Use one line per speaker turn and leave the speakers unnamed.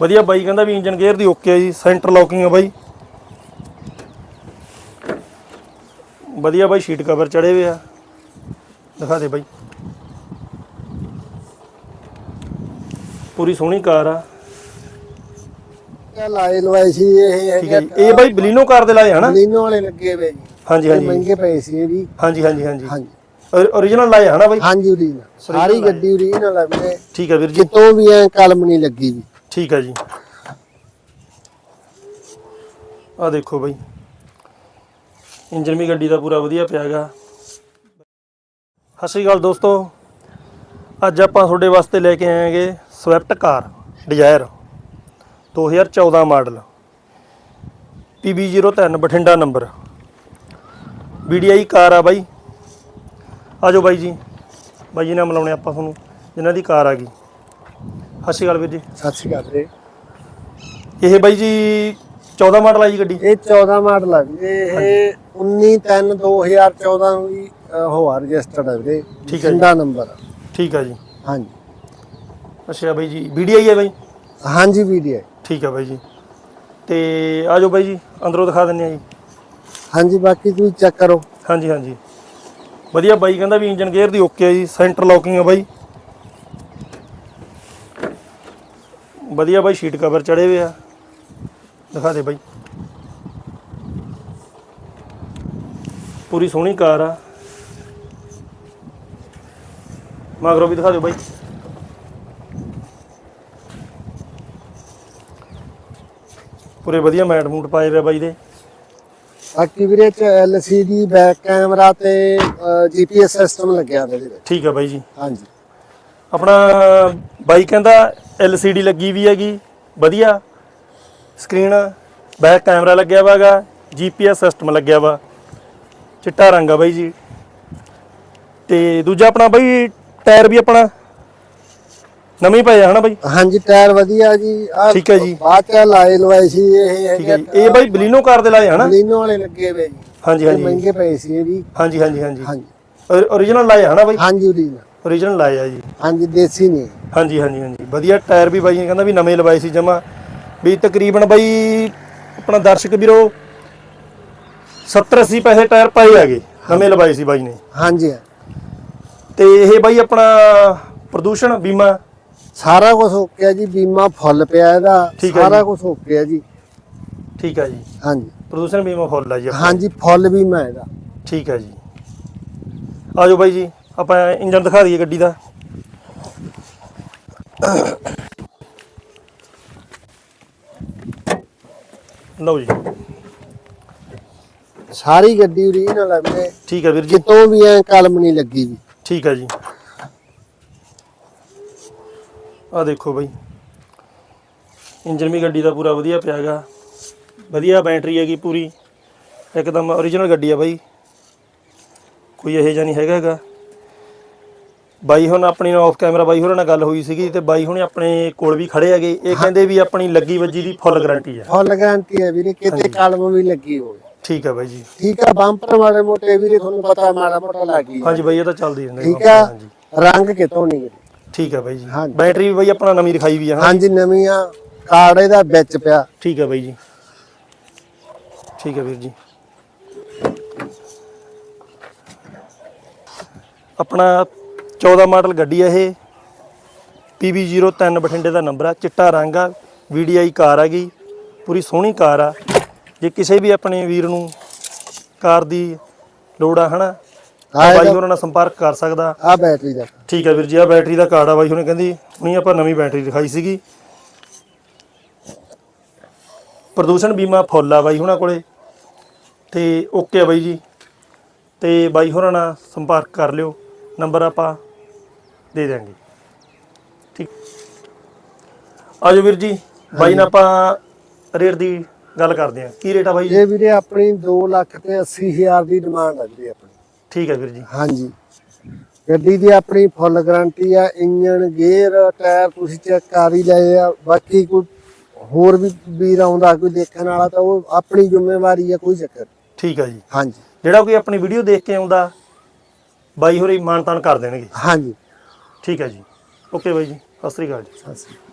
ਵਧੀਆ ਬਾਈ ਕਹਿੰਦਾ ਵੀ ਇੰਜਨ ਗੇਅਰ ਦੀ ਓਕੇ ਆ ਜੀ ਸੈਂਟਰ ਲੌਕਿੰਗ ਆ ਬਾਈ। ਵਧੀਆ ਬਾਈ ਸ਼ੀਟ ਕਵਰ ਚੜੇ ਹੋਏ ਆ। ਦਿਖਾ ਦੇ ਬਾਈ। ਪੂਰੀ ਸੋਹਣੀ ਕਾਰ ਆ।
ਲਾਏ ਲਵਾਏ ਸੀ ਇਹ
ਠੀਕ ਹੈ ਜੀ। ਇਹ ਬਾਈ ਬਲੀਨੋ ਕਾਰ ਦੇ ਲਾਏ ਹਨਾ
ਲੀਨੋ ਵਾਲੇ ਲੱਗੇ ਹੋਏ ਜੀ।
ਹਾਂਜੀ
ਇਹ
ਹਾਂਜੀ
ਮਹਿੰਗੇ ਪਏ ਸੀ ਇਹ ਵੀ।
ਹਾਂਜੀ ਹਾਂਜੀ ਹਾਂਜੀ।
ਹਾਂਜੀ।
origignal ਲਾਏ ਹਨਾ ਬਾਈ?
ਹਾਂਜੀ ਉਰੀਨ ਸਾਰੀ ਗੱਡੀ ਉਰੀਨ ਵਾਲਾ ਵੀਰੇ।
ਠੀਕ ਹੈ ਵੀਰ ਜੀ।
ਕਿਤੋਂ ਵੀ ਐ ਕਲਮ ਨਹੀਂ ਲੱਗੀ ਵੀ
ਠੀਕ ਹੈ ਜੀ। ਆ ਦੇਖੋ ਬਾਈ। ਇੰਜਨ ਵੀ ਗੱਡੀ ਦਾ ਪੂਰਾ ਵਧੀਆ ਪਿਆ ਹੈਗਾ। ਸਤਿ ਸ਼੍ਰੀ ਅਕਾਲ ਦੋਸਤੋ। ਅੱਜ ਆਪਾਂ ਤੁਹਾਡੇ ਵਾਸਤੇ ਲੈ ਕੇ ਆਏ ਹਾਂਗੇ Swift car Dzire 2014 model. PB03 Bathinda number. VDI car ਆ ਬਾਈ। ਆਜੋ ਬਾਈ ਜੀ। ਬਾਈ ਜੀ ਨਾਲ ਮਿਲਾਉਣੇ ਆਪਾਂ ਤੁਹਾਨੂੰ। ਜਿਨ੍ਹਾਂ ਦੀ ਕਾਰ ਆ ਗਈ। ਸਤਿ ਸ਼੍ਰੀ ਅਕਾਲ ਵੀਰ ਜੀ।
ਸਤਿ ਸ਼੍ਰੀ ਅਕਾਲ ਵੀਰੇ
ਇਹ ਬਾਈ ਜੀ 14 ਮਾਡਲ ਆ ਜੀ ਗੱਡੀ?
ਇਹ 14 ਮਾਡਲ ਆ ਵੀਰੇ ਇਹ 19 3 2014 ਨੂੰ ਵੀ ਅਹ, ਉਹ ਆ ਰਜਿਸਟਰਡ ਹੈ ਵੀਰੇ।
ਠੀਕ ਹੈ ਜੀ।
ਜਿੰਦਾ ਨੰਬਰ
ਠੀਕ ਆ ਜੀ।
ਹਾਂਜੀ।
ਅੱਛਾ ਬਾਈ ਜੀ VDI ਹੈ ਬਾਈ?
ਹਾਂਜੀ ਵੀਡੀਓ
ਠੀਕ ਆ ਬਾਈ ਜੀ। ਤੇ ਆਜੋ ਬਾਈ ਜੀ ਅੰਦਰੋਂ ਦਿਖਾ ਦਿੰਨੇ ਆ ਜੀ।
ਹਾਂਜੀ ਬਾਕੀ ਤੁਸੀਂ ਚੈੱਕ ਕਰੋ।
ਹਾਂਜੀ ਹਾਂਜੀ। ਵਧੀਆ ਬਾਈ ਕਹਿੰਦਾ ਵੀ ਇੰਜਨ ਗੇਅਰ ਦੀ ਓਕੇ ਆ ਜੀ ਸੈਂਟਰ ਲੌਕਿੰਗ ਆ ਬਾਈ। ਵਧੀਆ ਬਾਈ ਸ਼ੀਟ ਕਵਰ ਚੜੇ ਹੋਏ ਆ। ਦਿਖਾ ਦੇ ਬਾਈ। ਪੂਰੀ ਸੋਹਣੀ ਕਾਰ ਆ। ਮਗਰੋਂ ਵੀ ਦਿਖਾ ਦਿਓ ਬਾਈ। ਪੂਰੇ ਵਧੀਆ ਮੈਟ ਮੂਟ ਪਾਏ ਹੋਏ ਆ ਬਾਈ ਦੇ।
ਬਾਕੀ ਵੀਰੇ ਚ LCD ਬੈਕ ਕੈਮਰਾ ਤੇ GPS ਸਿਸਟਮ ਲੱਗਿਆ ਹੋਇਆ ਇਹਦੇ ਵਿੱਚ।
ਠੀਕ ਆ ਬਾਈ ਜੀ।
ਹਾਂਜੀ।
ਆਪਣਾ ਬਾਈ ਕਹਿੰਦਾ LCD ਲੱਗੀ ਵੀ ਹੈਗੀ ਵਧੀਆ। ਸਕਰੀਨ ਬੈਕ ਕੈਮਰਾ ਲੱਗਿਆ ਵਾਗਾ GPS ਸਿਸਟਮ ਲੱਗਿਆ ਵਾ। ਚਿੱਟਾ ਰੰਗ ਆ ਬਾਈ ਜੀ। ਤੇ ਦੂਜਾ ਆਪਣਾ ਬਾਈ ਟਾਇਰ ਵੀ ਆਪਣਾ ਨਵੇਂ ਪਏ ਆ ਹਨਾ ਬਾਈ?
ਹਾਂਜੀ ਟਾਇਰ ਵਧੀਆ ਜੀ। ਆਹ
ਠੀਕ ਹੈ ਜੀ।
ਬਾਅਦ ਚ ਲਾਏ ਲਵਾਏ ਸੀ ਇਹ
ਠੀਕ ਹੈ ਜੀ। ਇਹ ਬਾਈ ਬਲੀਨੋ ਕਾਰ ਦੇ ਲਾਏ ਹਨਾ?
ਲੀਨੋ ਵਾਲੇ ਲੱਗੇ ਹੋਏ ਜੀ।
ਹਾਂਜੀ
ਇਹ
ਹਾਂਜੀ
ਮਹਿੰਗੇ ਪਏ ਸੀ ਇਹ ਵੀ।
ਹਾਂਜੀ ਹਾਂਜੀ ਹਾਂਜੀ।
ਹਾਂਜੀ।
origignal ਲਾਏ ਹਨਾ ਬਾਈ?
ਹਾਂਜੀ ਉਰੀਨ
origignal ਲਾਏ ਆ ਜੀ।
ਹਾਂਜੀ ਦੇਸੀ ਨੇ।
ਹਾਂਜੀ ਹਾਂਜੀ ਹਾਂਜੀ। ਵਧੀਆ ਟਾਇਰ ਵੀ ਬਾਈ ਨੇ ਕਹਿੰਦਾ ਵੀ ਨਵੇਂ ਲਵਾਏ ਸੀ ਜਮਾ। ਵੀ ਤਕਰੀਬਨ ਬਾਈ ਆਪਣਾ ਦਰਸ਼ਕ ਵੀਰੋ 70 80 ਪੈਸੇ ਟਾਇਰ ਪਾਏ ਹੈਗੇ ਨਵੇਂ ਲਵਾਏ ਸੀ ਬਾਈ ਨੇ।
ਹਾਂਜੀ।
ਤੇ ਇਹ ਬਾਈ ਆਪਣਾ ਪ੍ਰਦੂਸ਼ਣ ਬੀਮਾ।
ਸਾਰਾ ਕੁਝ ਓਕੇ ਜੀ ਬੀਮਾ ਫੁੱਲ ਪਿਆ ਇਹਦਾ।
ਠੀਕ ਹੈ
ਸਾਰਾ। ਕੁਝ ਓਕੇ ਆ ਜੀ।
ਠੀਕ ਹੈ ਜੀ।
ਹਾਂਜੀ।
ਪ੍ਰਦੂਸ਼ਣ ਬੀਮਾ ਫੁੱਲ ਆ ਜੀ।
ਹਾਂਜੀ ਫੁੱਲ ਬੀਮਾ ਇਹਦਾ।
ਠੀਕ ਹੈ ਜੀ। ਆਜੋ ਬਾਈ ਜੀ। ਆਪਾਂ ਇੰਜਨ ਦਿਖਾ ਦਈਏ ਗੱਡੀ ਦਾ। ਲਓ ਜੀ।
ਸਾਰੀ ਗੱਡੀ ਉਰੀਨ ਆ ਵੀਰੇ
ਠੀਕ ਹੈ ਵੀਰ ਜੀ।
ਕਿਤੋਂ ਵੀ ਐ ਕਲਮ ਨਹੀਂ ਲੱਗੀ ਵੀ।
ਠੀਕ ਹੈ ਜੀ। ਆ ਦੇਖੋ ਬਾਈ। ਇੰਜਨ ਵੀ ਗੱਡੀ ਦਾ ਪੂਰਾ ਵਧੀਆ ਪਿਆ ਹੈਗਾ। ਵਧੀਆ ਬੈਟਰੀ ਹੈਗੀ ਪੂਰੀ। ਇੱਕਦਮ origignal ਗੱਡੀ ਆ ਬਾਈ। ਕੋਈ ਇਹੋ ਜਿਹਾ ਨਹੀਂ ਹੈਗਾ ਹੈਗਾ। ਬਾਈ ਹੁਣ ਆਪਣੀ ਨਾਲ ਆਫ ਕੈਮਰਾ ਬਾਈ ਹੋਰਾਂ ਨਾਲ ਗੱਲ ਹੋਈ ਸੀਗੀ ਤੇ ਬਾਈ ਹੁਣੇ ਆਪਣੇ ਕੋਲ ਵੀ ਖੜੇ ਹੈਗੇ। ਇਹ ਕਹਿੰਦੇ ਵੀ ਆਪਣੀ ਲੱਗੀ ਵੱਜੀ ਦੀ ਫੁੱਲ ਗਾਰੰਟੀ ਹੈ।
ਫੁੱਲ ਗਾਰੰਟੀ ਹੈ ਵੀਰੇ ਕਿਤੇ ਕਲਮ ਵੀ ਲੱਗੀ ਹੋਵੇ।
ਠੀਕ ਹੈ ਬਾਈ ਜੀ।
ਠੀਕ ਆ ਬੰਪਰ ਮਾੜੇ ਮੋਟੇ ਵੀਰੇ ਤੁਹਾਨੂੰ ਪਤਾ ਮਾੜਾ ਮੋਟਾ ਲੱਗੀ
ਹਾਂਜੀ ਬਾਈ ਇਹ ਤਾਂ ਚੱਲਦੀ ਰਹਿੰਦੀ
ਠੀਕ ਆ ਰੰਗ ਕਿਤੋਂ ਨਹੀਂ
ਠੀਕ ਹੈ ਬਾਈ ਜੀ। ਬੈਟਰੀ ਵੀ ਬਾਈ ਆਪਣਾ ਨਵੀਂ ਦਿਖਾਈ ਵੀ ਆ ਹਾਂ।
ਹਾਂਜੀ ਨਵੀਆਂ ਕਾਰਡ ਇਹਦਾ ਵਿੱਚ ਪਿਆ।
ਠੀਕ ਹੈ ਬਾਈ ਜੀ। ਠੀਕ ਹੈ ਵੀਰ ਜੀ। ਆਪਣਾ 14 ਮਾਡਲ ਗੱਡੀ ਹੈ ਇਹ। PB03 ਬਠਿੰਡੇ ਦਾ ਨੰਬਰ ਆ ਚਿੱਟਾ ਰੰਗ ਆ VDI ਕਾਰ ਆ ਗਈ ਪੂਰੀ ਸੋਹਣੀ ਕਾਰ ਆ। ਜੇ ਕਿਸੇ ਵੀ ਆਪਣੇ ਵੀਰ ਨੂੰ ਕਾਰ ਦੀ ਲੋੜ ਆ ਹਨਾ ਤਾਂ ਬਾਈ ਹੋਰਾਂ ਨਾਲ ਸੰਪਰਕ ਕਰ ਸਕਦਾ।
ਆ ਬੈਟਰੀ ਦਾ।
ਠੀਕ ਹੈ ਵੀਰ ਜੀ ਆ ਬੈਟਰੀ ਦਾ ਕਾਰਡ ਆ ਬਾਈ ਹੁਣੇ ਕਹਿੰਦੀ ਹੁਣੀ ਆਪਾਂ ਨਵੀਂ ਬੈਟਰੀ ਦਿਖਾਈ ਸੀਗੀ। ਪ੍ਰਦੂਸ਼ਣ ਬੀਮਾ ਫੁੱਲ ਆ ਬਾਈ ਹੁਣਾਂ ਕੋਲੇ। ਤੇ ਓਕੇ ਆ ਬਾਈ ਜੀ। ਤੇ ਬਾਈ ਹੋਰਾਂ ਨਾਲ ਸੰਪਰਕ ਕਰ ਲਿਓ। ਨੰਬਰ ਆਪਾਂ ਦੇ ਦਿਆਂਗੇ। ਠੀਕ। ਆਜੋ ਵੀਰ ਜੀ ਬਾਈ ਨਾਲ ਆਪਾਂ ਰੇਟ ਦੀ ਗੱਲ ਕਰਦੇ ਹਾਂ। ਕੀ ਰੇਟ ਆ ਬਾਈ ਜੀ?
ਇਹ ਵੀਰੇ ਆਪਣੀ 2 ਲੱਖ ਤੇ 80 ਹਜ਼ਾਰ ਦੀ ਡਿਮਾਂਡ ਵੀਰੇ ਆਪਣੀ।
ਠੀਕ ਹੈ ਵੀਰ ਜੀ।
ਹਾਂਜੀ। ਗੱਡੀ ਦੀ ਆਪਣੀ ਫੁੱਲ ਗਾਰੰਟੀ ਆ ਇੰਜਨ ਗੇਅਰ ਟਾਇਰ ਤੁਸੀਂ ਚੈੱਕ ਕਰ ਹੀ ਲਏ ਆ। ਬਾਕੀ ਕੋਈ ਹੋਰ ਵੀ ਵੀਰ ਆਉਂਦਾ ਕੋਈ ਦੇਖਣ ਵਾਲਾ ਤਾਂ ਉਹ ਆਪਣੀ ਜ਼ਿੰਮੇਵਾਰੀ ਆ ਕੋਈ ਚੱਕਰ।
ਠੀਕ ਹੈ ਜੀ।
ਹਾਂਜੀ।
ਜਿਹੜਾ ਕੋਈ ਆਪਣੀ ਵੀਡੀਓ ਦੇਖ ਕੇ ਆਉਂਦਾ ਬਾਈ ਹੋਰੀ ਮਾਨਤਾਨ ਕਰ ਦੇਣਗੇ।
ਹਾਂਜੀ।
ਠੀਕ ਹੈ ਜੀ। ਓਕੇ ਬਾਈ ਜੀ ਸਤਿ ਸ੍ਰੀ ਅਕਾਲ ਜੀ।
ਸਤਿ ਸ਼੍ਰੀ ਅਕਾਲ।